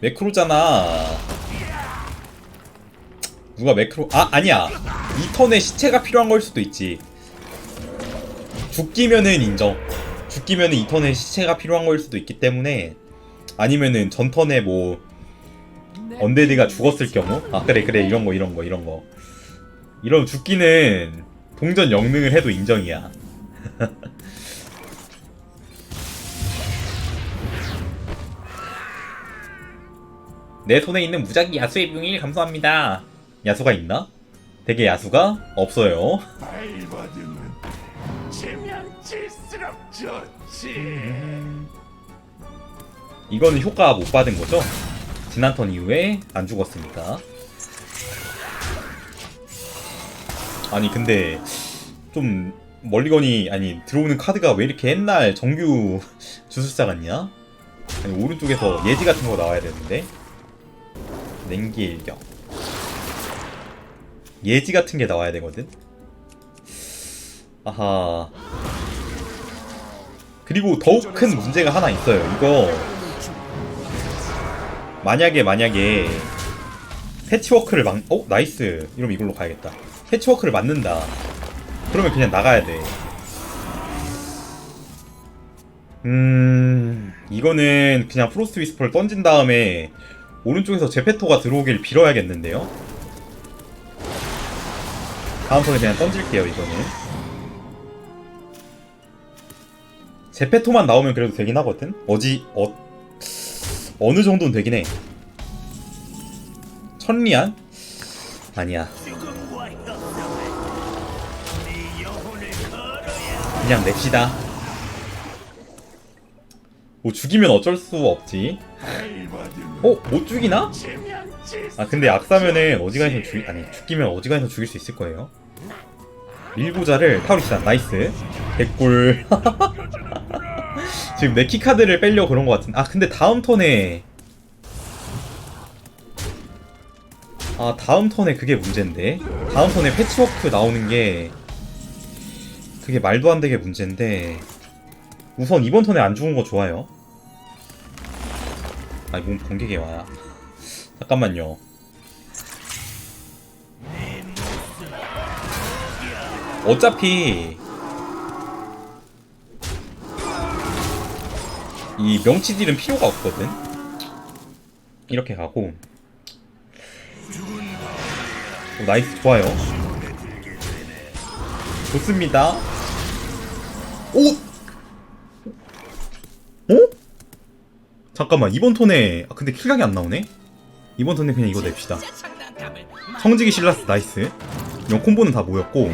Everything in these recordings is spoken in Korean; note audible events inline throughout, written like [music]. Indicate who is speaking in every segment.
Speaker 1: 매크로잖아. 누가 매크로 아 아니야. 이 턴에 시체가 필요한 걸 수도 있지. 죽기면은 인정. 죽기면은 이 턴에 시체가 필요한 걸 수도 있기 때문에 아니면은 전 턴에 뭐 언데드가 죽었을 경우? 아 그래 그래 이런 거 이런 거 이런 거. 이런 죽기는 동전 영능을 해도 인정이야 [laughs] 내 손에 있는 무작위 야수의 빙일 감사합니다 야수가 있나? 되게 야수가 없어요
Speaker 2: 알바등은 지면 질수록 좋지.
Speaker 1: 이거는 효과 못 받은 거죠? 지난 턴 이후에 안 죽었으니까. 아니 근데 좀 멀리건이 아니 들어오는 카드가 왜 이렇게 옛날 정규 [laughs] 주술사 같냐? 아니 오른쪽에서 예지 같은 거 나와야 되는데 냉기 일격 예지 같은 게 나와야 되거든. 아하. 그리고 더욱 큰 문제가 하나 있어요. 이거 만약에 만약에 패치워크를 막 어? 나이스 이러면 이걸로 가야겠다 패치워크를 맞는다 그러면 그냥 나가야 돼 음... 이거는 그냥 프로스트 위스퍼를 던진 다음에 오른쪽에서 제페토가 들어오길 빌어야겠는데요 다음 턴에 그냥 던질게요 이거는 제페토만 나오면 그래도 되긴 하거든 어지... 어... 어느 정도는 되긴 해. 천리안? 아니야. 그냥 냅시다. 뭐 죽이면 어쩔 수 없지. 어? 못 죽이나? 아 근데 악사면은 어지간해서 죽 아니 죽기면 어지간해서 죽일 수 있을 거예요. 밀고자를 타우리스다 나이스 개꿀 [laughs] 지금 내 키카드를 빼려고 그런 것 같은데 아 근데 다음 턴에 아 다음 턴에 그게 문제인데 다음 턴에 패치워크 나오는 게 그게 말도 안 되게 문제인데 우선 이번 턴에 안 죽은 거 좋아요 아이 몸 공격이 와야 잠깐만요. 어차피 이 명치 딜은 필요가 없거든? 이렇게 가고. 오, 나이스 좋아요. 좋습니다. 오! 어? 잠깐만 이번 턴에 아 근데 킬각이 안 나오네? 이번 턴에 그냥 이거 냅시다. 성지기 실라스 나이스. 이런 콤보는 다 모였고.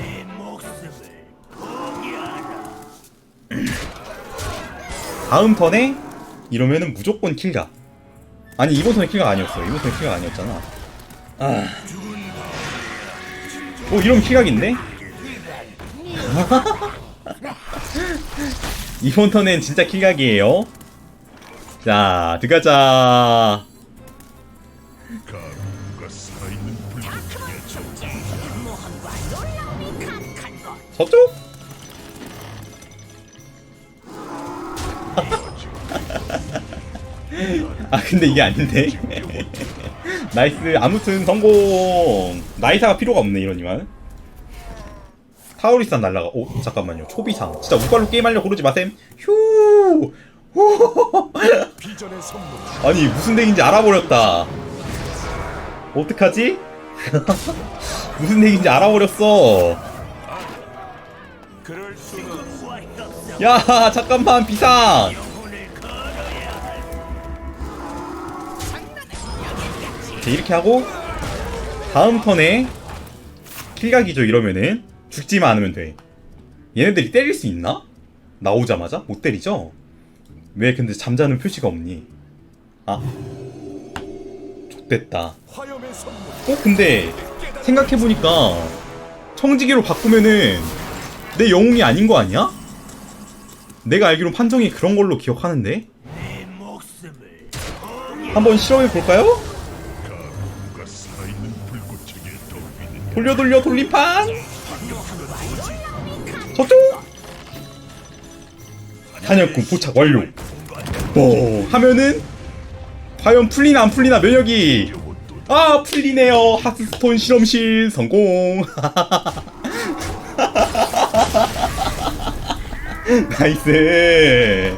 Speaker 1: 다음 턴에 이러면은 무조건 킬각. 아니 이번 턴에 킬각 아니었어 이번 턴에 킬각 아니었잖아. 아. 오 이러면 킬각인데? [laughs] 이번 턴엔 진짜 킬각이에요 자 들어가자. 저쪽? 아 근데 이게 아닌데 [laughs] 나이스. 아무튼 성공. 나이사가 필요가 없네 이러니만 타우리산 날라가 오 잠깐만요. 초비상. 진짜 우발로 게임하려고 그러지 마셈. 휴. [laughs] 아니 무슨 덱인지 알아버렸다 어떡하지? [laughs] 무슨 덱인지 알아버렸어. 야 잠깐만 비상 자, 이렇게 하고 다음 턴에 킬각이죠 이러면은 죽지만 않으면 돼 얘네들이 때릴 수 있나? 나오자마자? 못 때리죠? 왜 근데 잠자는 표시가 없니? 아
Speaker 2: 선물.
Speaker 1: 어 근데 생각해보니까 청지기로 바꾸면은 내 영웅이 아닌 거 아니야? 내가 알기로 판정이 그런 걸로 기억하는데 한번 실험해볼까요? 돌려 돌려 돌림판 저쪽 사냥꾼 포착 완료 뭐 하면은 과연 풀리나 안 풀리나 면역이. 아 풀리네요. 하스스톤 실험실 성공. [laughs] 나이스